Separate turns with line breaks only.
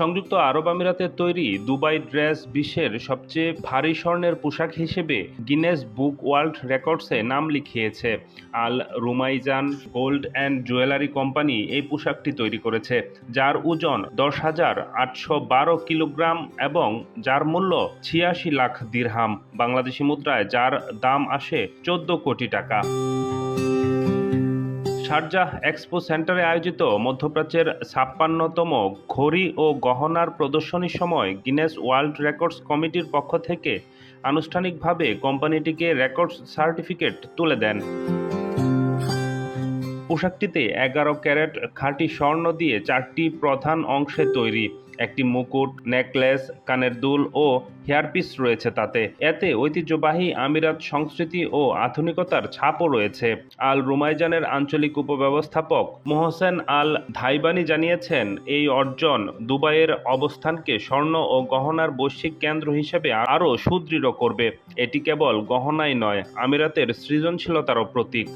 সংযুক্ত আরব আমিরাতের তৈরি দুবাই ড্রেস বিশ্বের সবচেয়ে ভারী স্বর্ণের পোশাক হিসেবে গিনেস বুক ওয়ার্ল্ড রেকর্ডসে নাম লিখিয়েছে। Al Rumaizan gold and jewellery company এই পোশাকটি তৈরি করেছে, যার ওজন দশ হাজার আটশো বারো কিলোগ্রাম এবং যার মূল্য ছিয়াশি লাখ দিরহাম। বাংলাদেশি মুদ্রায় যার দাম আসে চোদ্দ কোটি টাকা। শারজাহ এক্সপো সেন্টারে আয়োজিত মধ্যপ্রাচ্যের ছাপ্পান্নতম ঘড়ি ও গহনার প্রদর্শনীর সময় গিনেস ওয়ার্ল্ড রেকর্ডস কমিটির পক্ষ থেকে আনুষ্ঠানিকভাবে কোম্পানিটিকে রেকর্ডস সার্টিফিকেট তুলে দেন। পোশাকটিতে এগারো ক্যারেট খাঁটি স্বর্ণ দিয়ে চারটি প্রধান অংশে তৈরি। একটি মুকুট, নেকলেস, কানের দুল ও হেয়ারপিস রয়েছে তাতে। এতে ঐতিহ্যবাহী আমিরাত সংস্কৃতি ও আধুনিকতার ছাপও রয়েছে। আল রুমাইজানের আঞ্চলিক উপব্যবস্থাপক মোহসেন আল ধাইবানি জানিয়েছেন, এই অর্জন দুবাইয়ের অবস্থানকে স্বর্ণ ও গহনার বৈশ্বিক কেন্দ্র হিসেবে আরও সুদৃঢ় করবে। এটি কেবল গহনাই নয়, আমিরাতের সৃজনশীলতারও প্রতীক।